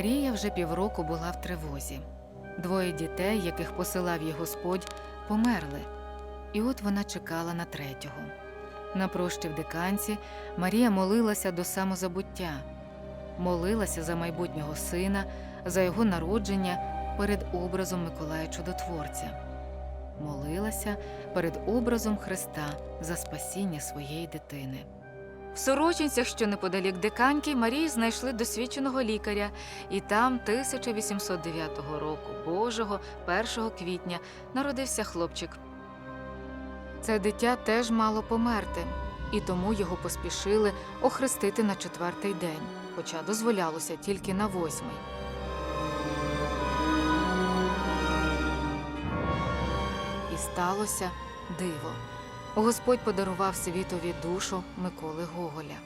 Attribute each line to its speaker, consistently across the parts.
Speaker 1: Марія вже півроку була в тривозі. Двоє дітей, яких посилав їй Господь, померли. І от вона чекала на третього. На прощі в диканці Марія молилася до самозабуття, молилася за майбутнього сина, за його народження перед образом Миколая Чудотворця, молилася перед образом Христа за спасіння своєї дитини. Сорочинцях, що неподалік диканьки, Марії знайшли досвідченого лікаря, і там 1809 року, Божого, 1 квітня, народився хлопчик. Це дитя теж мало померти, і тому його поспішили охрестити на четвертий день, хоча дозволялося тільки на восьмий. І сталося диво. Господь подарував світові душу Миколи Гоголя.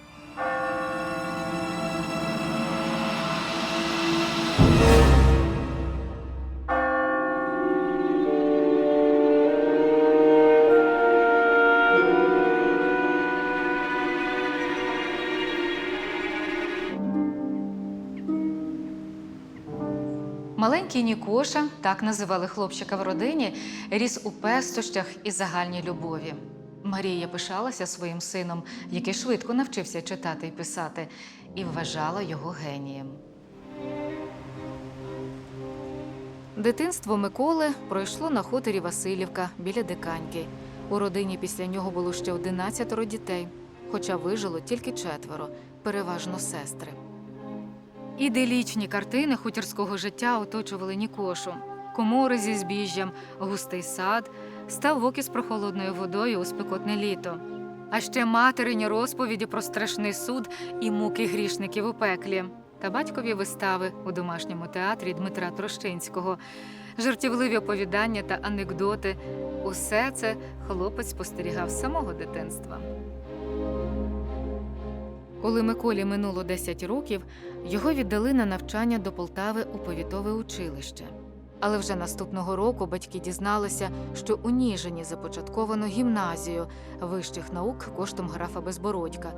Speaker 1: Маленький Нікоша, так називали хлопчика в родині, ріс у пестощах і загальній любові. Марія пишалася своїм сином, який швидко навчився читати і писати, і вважала його генієм. Дитинство Миколи пройшло на хуторі Васильівка біля Диканьки. У родині після нього було ще 11 дітей, хоча вижило тільки четверо, переважно сестри. Іделічні картини хутірського життя оточували Нікошу. Комори зі збіжжям, густий сад, ставок із прохолодною водою у спекотне літо. А ще материні розповіді про страшний суд і муки грішників у пеклі, та батькові вистави у домашньому театрі Дмитра Трощинського, жартівливі оповідання та анекдоти. Усе це хлопець спостерігав з самого дитинства. Коли Миколі минуло 10 років, його віддали на навчання до Полтави у повітове училище. Але вже наступного року батьки дізналися, що у Ніжині започатковано гімназію вищих наук коштом графа Безбородька.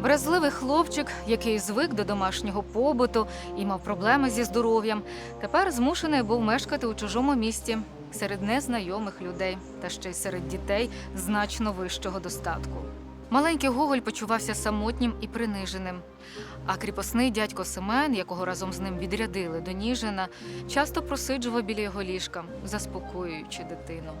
Speaker 1: Вразливий хлопчик, який звик до домашнього побуту і мав проблеми зі здоров'ям, тепер змушений був мешкати у чужому місті серед незнайомих людей та ще й серед дітей значно вищого достатку. Маленький Гоголь почувався самотнім і приниженим. А кріпосний дядько Семен, якого разом з ним відрядили до Ніжина, часто просиджував біля його ліжка, заспокоюючи дитину.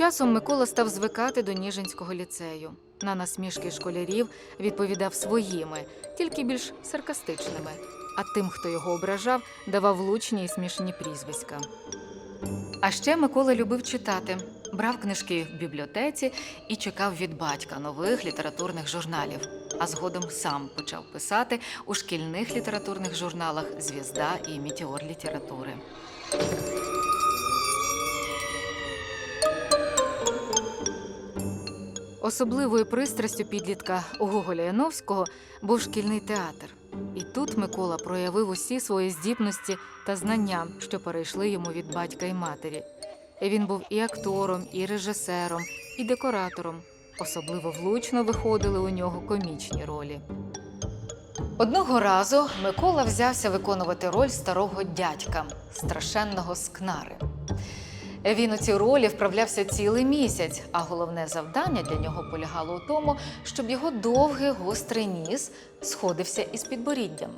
Speaker 1: Часом Микола став звикати до Ніжинського ліцею. На насмішки школярів відповідав своїми, тільки більш саркастичними. А тим, хто його ображав, давав влучні і смішні прізвиська. А ще Микола любив читати, брав книжки в бібліотеці і чекав від батька нових літературних журналів. А згодом сам почав писати у шкільних літературних журналах Звізда і Мітіор літератури. Особливою пристрастю підлітка у Гоголя Яновського був шкільний театр. І тут Микола проявив усі свої здібності та знання, що перейшли йому від батька і матері. Він був і актором, і режисером, і декоратором. Особливо влучно виходили у нього комічні ролі. Одного разу Микола взявся виконувати роль старого дядька, страшенного скнари. Він у цій ролі вправлявся цілий місяць, а головне завдання для нього полягало у тому, щоб його довгий гострий ніс сходився із підборіддям.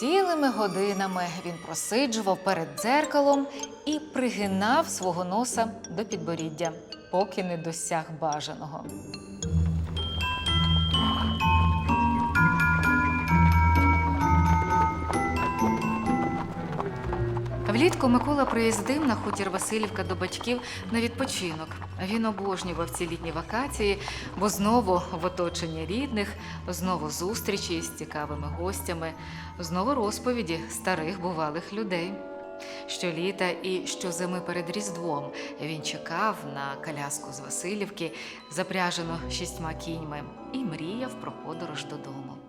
Speaker 1: Цілими годинами він просиджував перед дзеркалом і пригинав свого носа до підборіддя, поки не досяг бажаного. Влітку Микола приїздив на хутір Васильівка до батьків на відпочинок. Він обожнював ці літні вакації, бо знову в оточенні рідних, знову зустрічі з цікавими гостями, знову розповіді старих бувалих людей. Щоліта і щозими перед Різдвом він чекав на коляску з Васильівки, запряжену шістьма кіньми, і мріяв про подорож додому.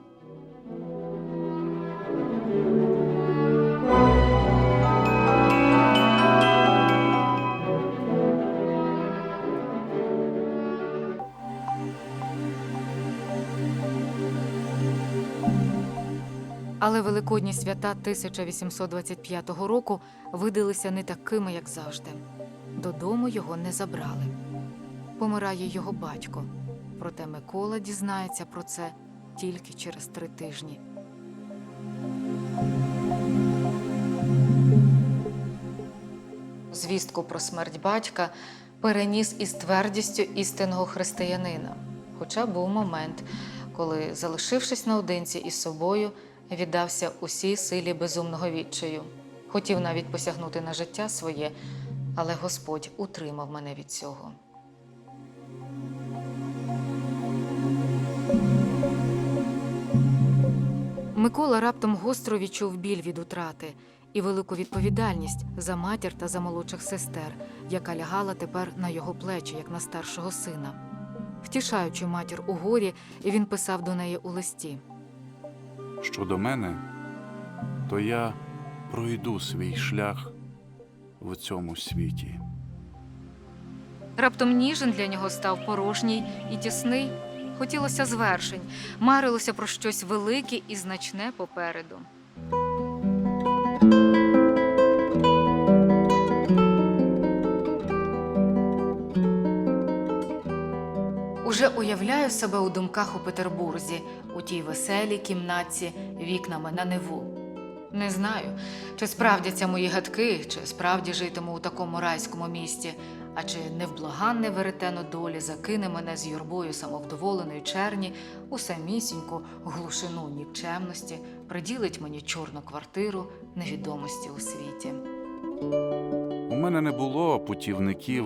Speaker 1: Але великодні свята 1825 року видалися не такими, як завжди. Додому його не забрали. Помирає його батько. Проте Микола дізнається про це тільки через три тижні. Звістку про смерть батька переніс із твердістю істинного християнина. Хоча був момент, коли, залишившись наодинці із собою, віддався усій силі безумного відчаю. Хотів навіть посягнути на життя своє, але Господь утримав мене від цього. Микола раптом гостро відчув біль від утрати і велику відповідальність за матір та за молодших сестер, яка лягала тепер на його плечі, як на старшого сина. Втішаючи матір у горі, він писав до неї у листі.
Speaker 2: Щодо мене, то я пройду свій шлях в цьому світі.
Speaker 1: Раптом ніжин для нього став порожній і тісний. Хотілося звершень, марилося про щось велике і значне попереду. Уже уявляю себе у думках у Петербурзі, у тій веселій кімнатці вікнами на Неву. Не знаю, чи справдяться мої гадки, чи справді житиму у такому райському місті, а чи невблаганне веретено долі закине мене з юрбою самовдоволеної черні у самісіньку глушину нікчемності, приділить мені чорну квартиру невідомості у світі.
Speaker 2: У мене не було путівників,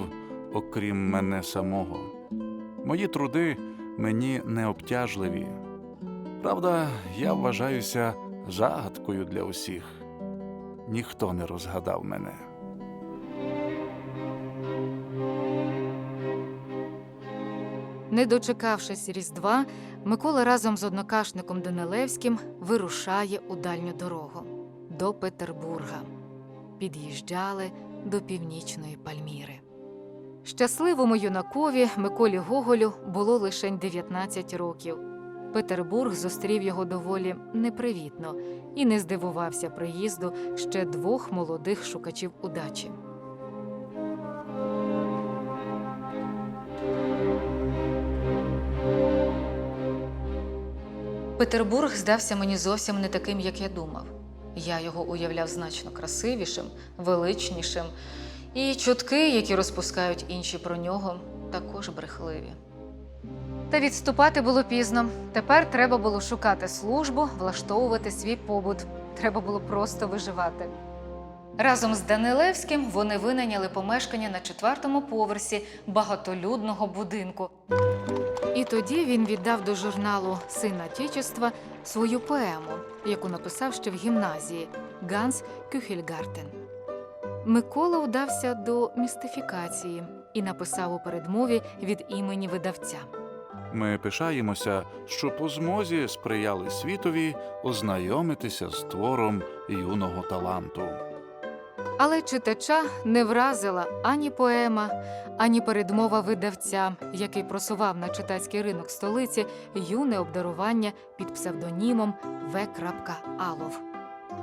Speaker 2: окрім мене самого. Мої труди мені не обтяжливі. Правда, я вважаюся загадкою для усіх. Ніхто не розгадав мене.
Speaker 1: Не дочекавшись Різдва, Микола разом з однокашником Данилевським вирушає у дальню дорогу до Петербурга. Під'їжджали до північної Пальміри. Щасливому юнакові Миколі Гоголю було лише 19 років. Петербург зустрів його доволі непривітно і не здивувався приїзду ще двох молодих шукачів удачі. Петербург здався мені зовсім не таким, як я думав. Я його уявляв значно красивішим, величнішим, і чутки, які розпускають інші про нього, також брехливі. Та відступати було пізно. Тепер треба було шукати службу, влаштовувати свій побут. Треба було просто виживати. Разом з Данилевським вони винайняли помешкання на четвертому поверсі багатолюдного будинку. І тоді він віддав до журналу Син Отечества свою поему, яку написав ще в гімназії Ганс Кюхельгартен. Микола вдався до містифікації і написав у передмові від імені видавця.
Speaker 2: Ми пишаємося, що по змозі сприяли світові ознайомитися з твором юного таланту.
Speaker 1: Але читача не вразила ані поема, ані передмова видавця, який просував на читацький ринок столиці юне обдарування під псевдонімом В. Алов.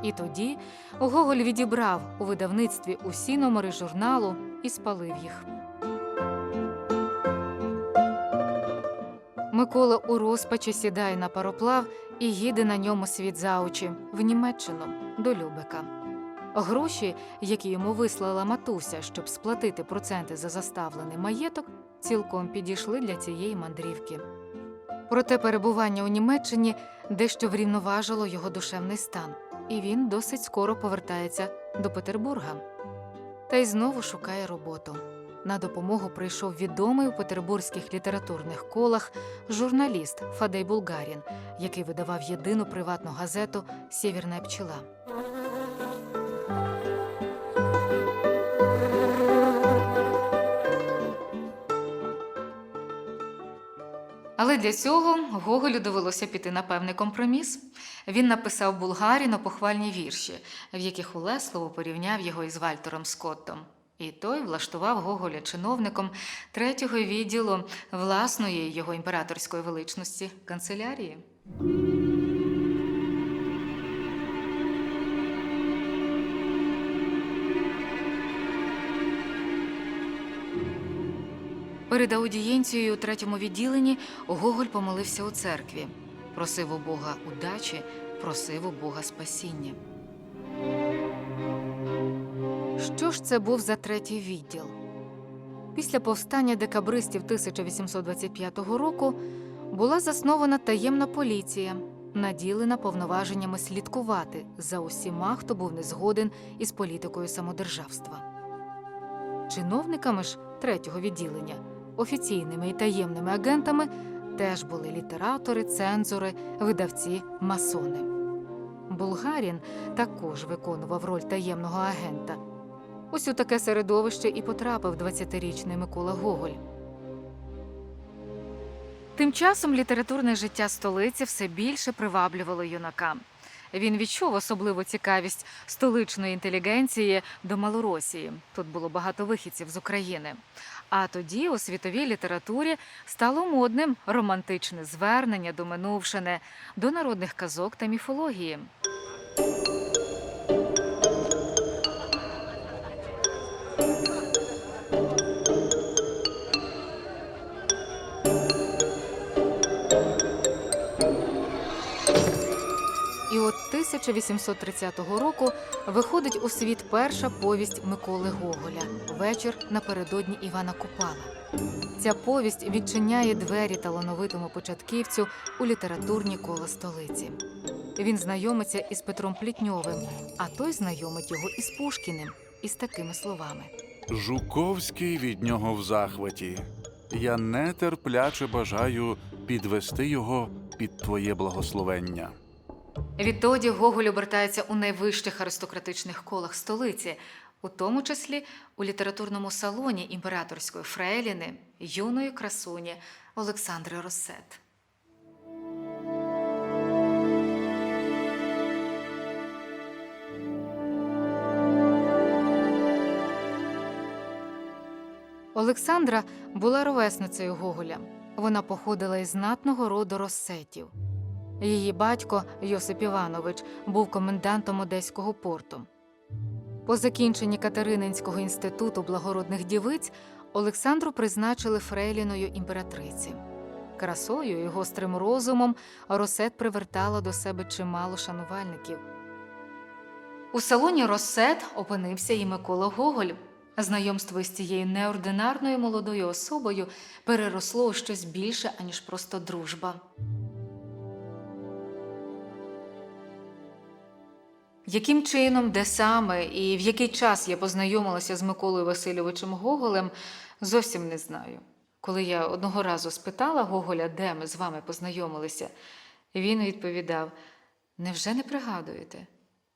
Speaker 1: І тоді Гоголь відібрав у видавництві усі номери журналу і спалив їх. Микола у розпачі сідає на пароплав і їде на ньому світ за очі в Німеччину до Любека. Гроші, які йому вислала матуся, щоб сплатити проценти за заставлений маєток, цілком підійшли для цієї мандрівки. Проте перебування у Німеччині дещо врівноважило його душевний стан, і він досить скоро повертається до Петербурга. Та й знову шукає роботу. На допомогу прийшов відомий у петербурзьких літературних колах журналіст Фадей Булгарін, який видавав єдину приватну газету Сєвєрна пчела. Для цього Гоголю довелося піти на певний компроміс. Він написав Булгаріну похвальні вірші, в яких улесливо порівняв його із Вальтером Скоттом. І той влаштував Гоголя чиновником третього відділу власної його імператорської величності канцелярії. Перед аудієнцією у третьому відділенні Гоголь помолився у церкві, просив у Бога удачі, просив у Бога спасіння. Що ж це був за третій відділ? Після повстання декабристів 1825 року була заснована таємна поліція, наділена повноваженнями слідкувати за усіма, хто був не згоден із політикою самодержавства. Чиновниками ж третього відділення, офіційними і таємними агентами, теж були літератори, цензори, видавці, масони. Булгарін також виконував роль таємного агента. Ось у таке середовище і потрапив 20-річний Микола Гоголь. Тим часом літературне життя столиці все більше приваблювало юнака. Він відчув особливу цікавість столичної інтелігенції до Малоросії. Тут було багато вихідців з України. А тоді у світовій літературі стало модним романтичне звернення до минувшини, до народних казок та міфології. 1830 року виходить у світ перша повість Миколи Гоголя Вечір напередодні Івана Купала. Ця повість відчиняє двері талановитому початківцю у літературні кола столиці. Він знайомиться із Петром Плітньовим, а той знайомить його із Пушкіним, із такими словами.
Speaker 2: Жуковський від нього в захваті. Я нетерпляче бажаю підвести його під твоє благословення.
Speaker 1: Відтоді Гоголь обертається у найвищих аристократичних колах столиці, у тому числі у літературному салоні імператорської фрейліни, юної красуні Олександри Росет. Олександра була ровесницею Гоголя. Вона походила із знатного роду Росетів. Її батько Йосип Іванович був комендантом Одеського порту. По закінченні Катерининського інституту благородних дівиць Олександру призначили фрейліною імператриці. Красою і гострим розумом Росет привертала до себе чимало шанувальників. У салоні Росет опинився і Микола Гоголь. Знайомство з цією неординарною молодою особою переросло у щось більше, аніж просто дружба. Яким чином, де саме і в який час я познайомилася з Миколою Васильовичем Гоголем, зовсім не знаю. Коли я одного разу спитала Гоголя, де ми з вами познайомилися, він відповідав: Невже не пригадуєте?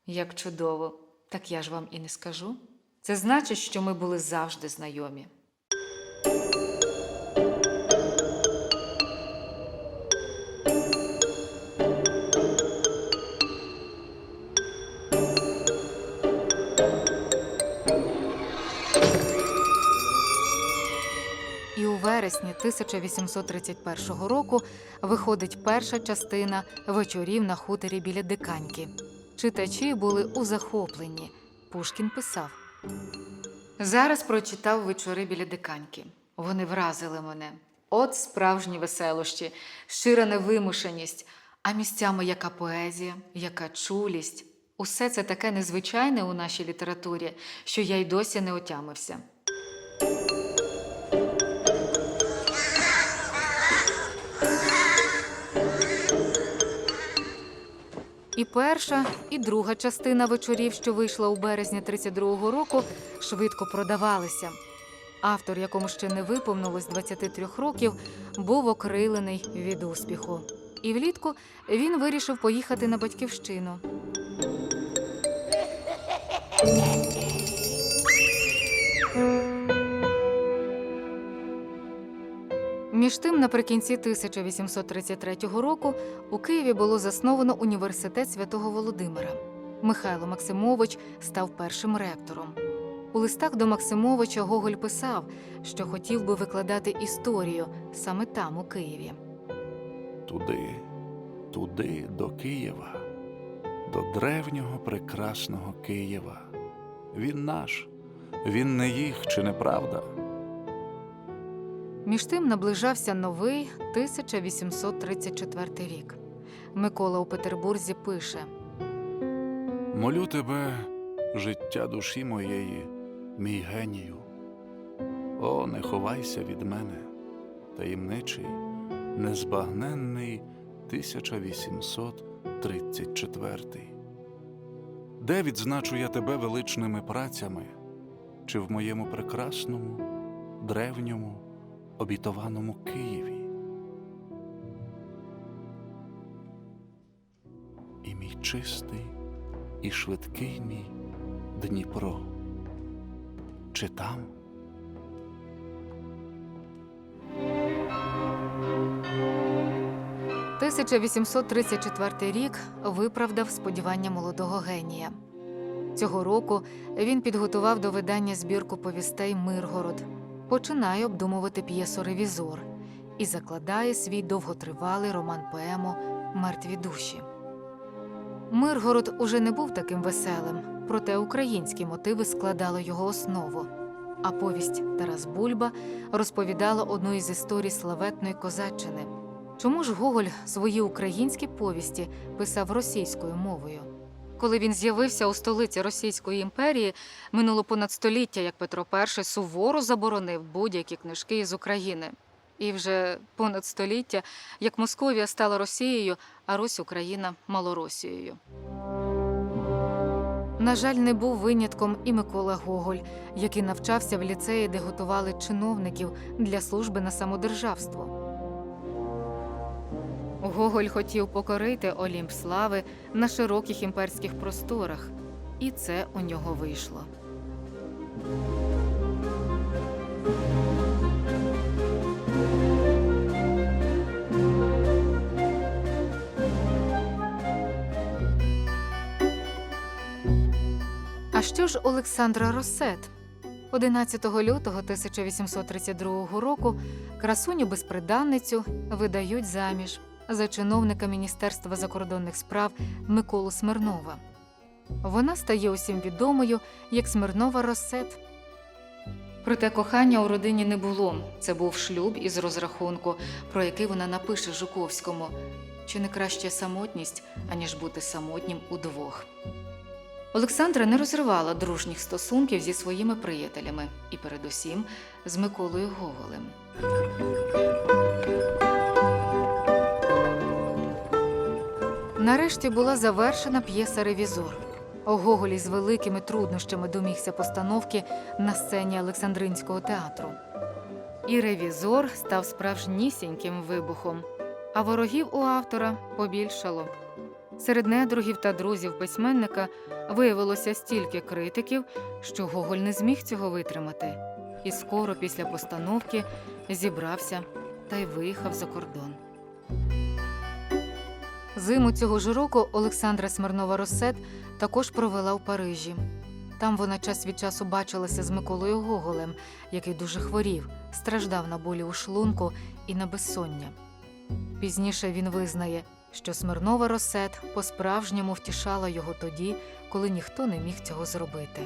Speaker 1: Як чудово, так я ж вам і не скажу. Це значить, що ми були завжди знайомі. Вересні 1831 року виходить перша частина вечорів на хуторі біля Диканьки. Читачі були у захопленні. Пушкін писав: Зараз прочитав вечори біля Диканьки. Вони вразили мене. От справжні веселощі, щира невимушеність, а місцями яка поезія, яка чулість. Усе це таке незвичайне у нашій літературі, що я й досі не отямився. І перша, і друга частина вечорів, що вийшла у березні 32-го року, швидко продавалися. Автор, якому ще не виповнилось 23 років, був окрилений від успіху. І влітку він вирішив поїхати на батьківщину. Між тим, наприкінці 1833 року у Києві було засновано університет святого Володимира. Михайло Максимович став першим ректором. У листах до Максимовича Гоголь писав, що хотів би викладати історію саме там, у Києві.
Speaker 2: Туди, туди, до Києва, до древнього прекрасного Києва. Він наш, він не їх, чи не правда?
Speaker 1: Між тим наближався новий 1834 рік. Микола у Петербурзі пише:
Speaker 2: Молю тебе, життя душі моєї, мій генію. О, не ховайся від мене, таємничий, незбагненний 1834. Де відзначу я тебе величними працями, чи в моєму прекрасному, древньому, обітованому Києві? І мій чистий і швидкий мій Дніпро. Чи там?
Speaker 1: – 1834 рік виправдав сподівання молодого генія. Цього року він підготував до видання збірку повістей Миргород, починає обдумувати п'єсу Ревізор і закладає свій довготривалий роман поему Мертві душі. Миргород уже не був таким веселим, проте українські мотиви складали його основу. А повість Тарас Бульба розповідала одну із історій славетної козаччини. Чому ж Гоголь свої українські повісті писав російською мовою? Коли він з'явився у столиці Російської імперії, минуло понад століття, як Петро І суворо заборонив будь-які книжки із України. І вже понад століття, як Московія стала Росією, а Русь Україна Малоросією. На жаль, не був винятком і Микола Гоголь, який навчався в ліцеї, де готували чиновників для служби на самодержавство. Гоголь хотів покорити Олімп слави на широких імперських просторах, і це у нього вийшло. А що ж Олександра Росет? 11 лютого 1832 року красуню безприданницю видають заміж за чиновника Міністерства закордонних справ Миколу Смирнова. Вона стає усім відомою як Смирнова Росет. Проте кохання у родині не було. Це був шлюб із розрахунку, про який вона напише Жуковському. Чи не краще самотність, аніж бути самотнім удвох. Олександра не розривала дружніх стосунків зі своїми приятелями і, передусім, з Миколою Гоголем. Нарешті була завершена п'єса Ревізор. Гоголь із великими труднощами домігся постановки на сцені Олександринського театру. І ревізор став справжнісіньким вибухом, а ворогів у автора побільшало. Серед недругів та друзів письменника виявилося стільки критиків, що Гоголь не зміг цього витримати, і скоро після постановки зібрався та й виїхав за кордон. Зиму цього ж року Олександра Смирнова Росет також провела у Парижі. Там вона час від часу бачилася з Миколою Гоголем, який дуже хворів, страждав на болі у шлунку і на безсоння. Пізніше він визнає, що Смирнова Росет по-справжньому втішала його тоді, коли ніхто не міг цього зробити.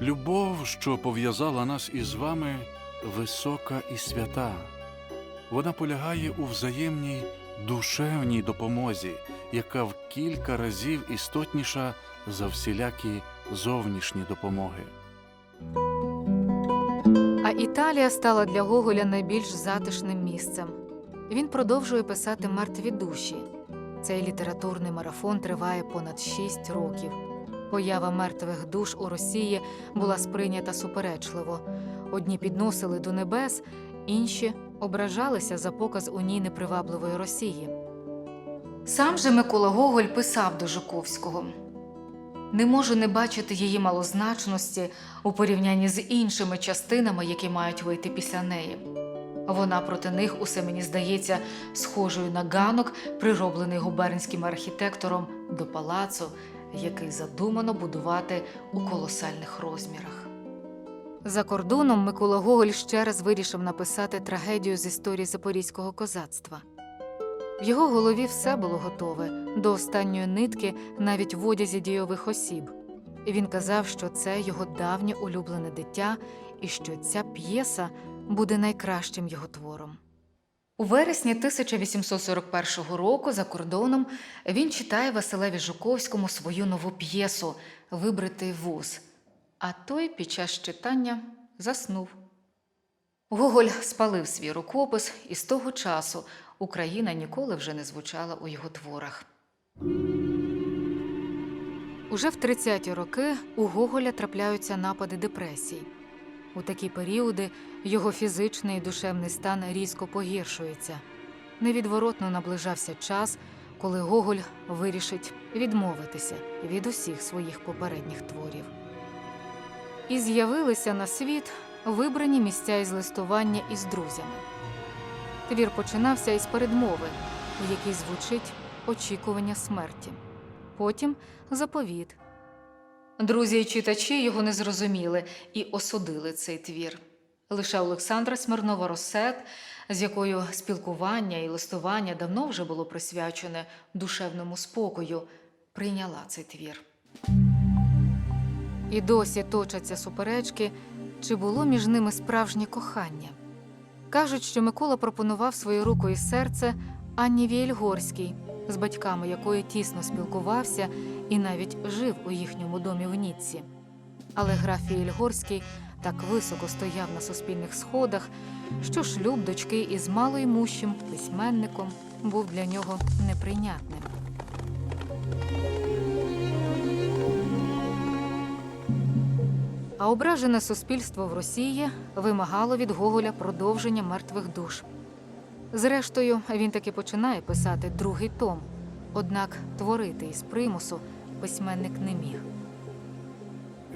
Speaker 2: Любов, що пов'язала нас із вами, висока і свята. Вона полягає у взаємній душевній допомозі, яка в кілька разів істотніша за всілякі зовнішні допомоги.
Speaker 1: А Італія стала для Гоголя найбільш затишним місцем. Він продовжує писати мертві душі. Цей літературний марафон триває понад шість років. Поява мертвих душ у Росії була сприйнята суперечливо. Одні підносили до небес, інші ображалися за показ у ній непривабливої Росії. Сам же Микола Гоголь писав до Жуковського: Не можу не бачити її малозначності у порівнянні з іншими частинами, які мають вийти після неї. Вона проти них усе мені здається схожою на ганок, прироблений губернським архітектором до палацу, який задумано будувати у колосальних розмірах. За кордоном Микола Гоголь ще раз вирішив написати трагедію з історії запорізького козацтва. В його голові все було готове до останньої нитки, навіть в одязі дійових осіб. І Він казав, що це його давнє улюблене дитя, і що ця п'єса буде найкращим його твором. У вересні 1841 року за кордоном він читає Василеві Жуковському свою нову п'єсу Вибритий вуз, а той під час читання заснув. Гоголь спалив свій рукопис, і з того часу Україна ніколи вже не звучала у його творах. Уже в 30-ті роки у Гоголя трапляються напади депресії. У такі періоди його фізичний і душевний стан різко погіршується. Невідворотно наближався час, коли Гоголь вирішить відмовитися від усіх своїх попередніх творів. І з'явилися на світ вибрані місця із листування із друзями. Твір починався із передмови, в якій звучить очікування смерті, потім заповіт. Друзі і читачі його не зрозуміли і осудили цей твір. Лише Олександра Смирнова Росет, з якою спілкування і листування давно вже було присвячене душевному спокою, прийняла цей твір. І досі точаться суперечки, чи було між ними справжнє кохання. Кажуть, що Микола пропонував свою руку і серце Анні Віельгорській, з батьками якої тісно спілкувався і навіть жив у їхньому домі в Ніцці. Але граф Віельгорський так високо стояв на суспільних сходах, що шлюб дочки із малоймущим письменником був для нього неприйнятним. А ображене суспільство в Росії вимагало від Гоголя продовження мертвих душ. Зрештою, він таки починає писати другий том, однак творити із примусу письменник не міг.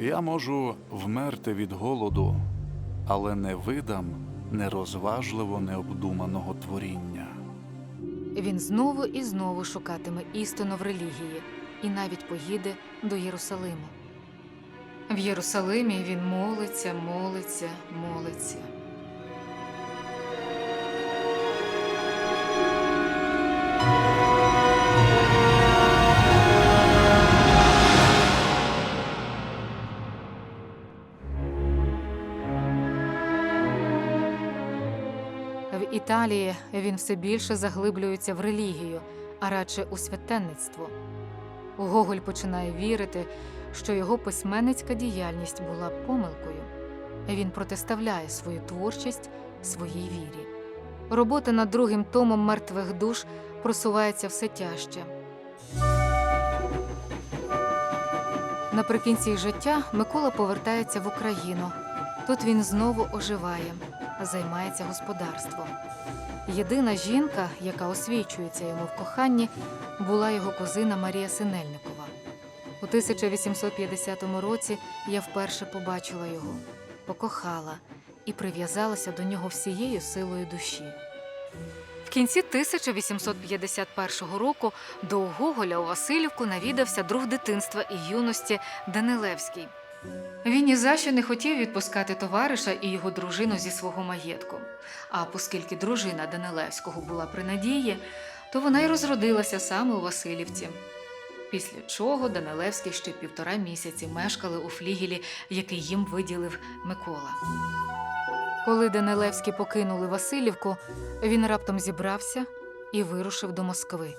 Speaker 2: Я можу вмерти від голоду, але не видам нерозважливо необдуманого творіння.
Speaker 1: Він знову і знову шукатиме істину в релігії і навіть поїде до Єрусалиму. В Єрусалимі він молиться, молиться, молиться. В Італії він все більше заглиблюється в релігію, а радше у священництво. Гоголь починає вірити, що його письменницька діяльність була помилкою. Він протиставляє свою творчість своїй вірі. Робота над другим томом мертвих душ просувається все тяжче. Наприкінці життя Микола повертається в Україну. Тут він знову оживає, займається господарством. Єдина жінка, яка освічується йому в коханні, була його кузина Марія Синельникова. У 1850 році я вперше побачила його, покохала і прив'язалася до нього всією силою душі. В кінці 1851 року до Гоголя у Васильівку навідався друг дитинства і юності Данилевський. Він ні за що не хотів відпускати товариша і його дружину зі свого маєтку. А оскільки дружина Данилевського була при надії, то вона й розродилася саме у Васильівці. Після чого Данилевський ще півтора місяці мешкали у флігелі, який їм виділив Микола. Коли Данилевські покинули Васильівку, він раптом зібрався і вирушив до Москви.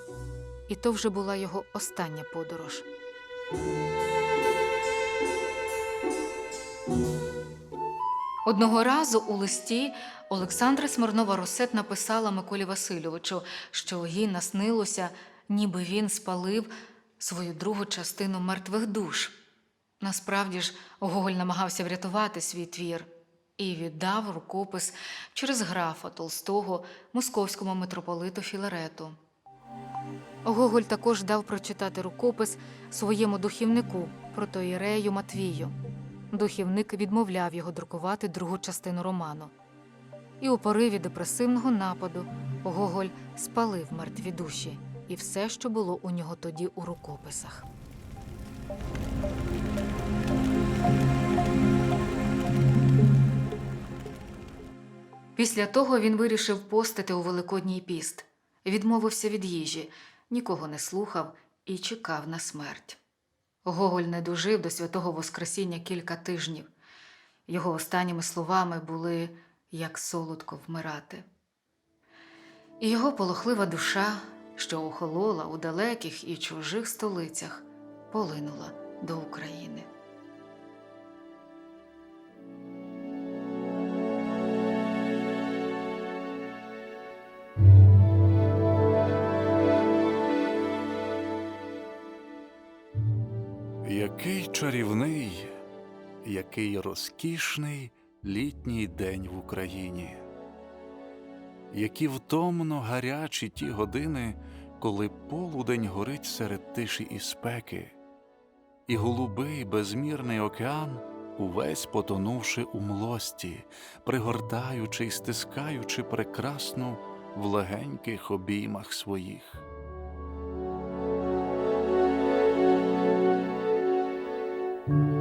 Speaker 1: І то вже була його остання подорож. Одного разу у листі Олександра Смирнова Росет написала Миколі Васильовичу, що їй наснилося, ніби він спалив свою другу частину мертвих душ. Насправді ж, Гоголь намагався врятувати свій твір і віддав рукопис через графа Толстого московському митрополиту Філарету. Гоголь також дав прочитати рукопис своєму духівнику протоїрею Матвію. Духівник відмовляв його друкувати другу частину роману. І у пориві депресивного нападу Гоголь спалив мертві душі і все, що було у нього тоді у рукописах. Після того він вирішив постити у Великодній піст, відмовився від їжі, нікого не слухав і чекав на смерть. Гоголь не дожив до святого Воскресіння кілька тижнів. Його останніми словами були як солодко вмирати. І його полохлива душа, що охолола у далеких і чужих столицях, полинула до України.
Speaker 2: Який чарівний, який розкішний літній день в Україні які втомно гарячі ті години, коли полудень горить серед тиші і спеки, і голубий безмірний океан, увесь потонувши у млості, пригортаючи й стискаючи прекрасну в легеньких обіймах своїх. Thank you.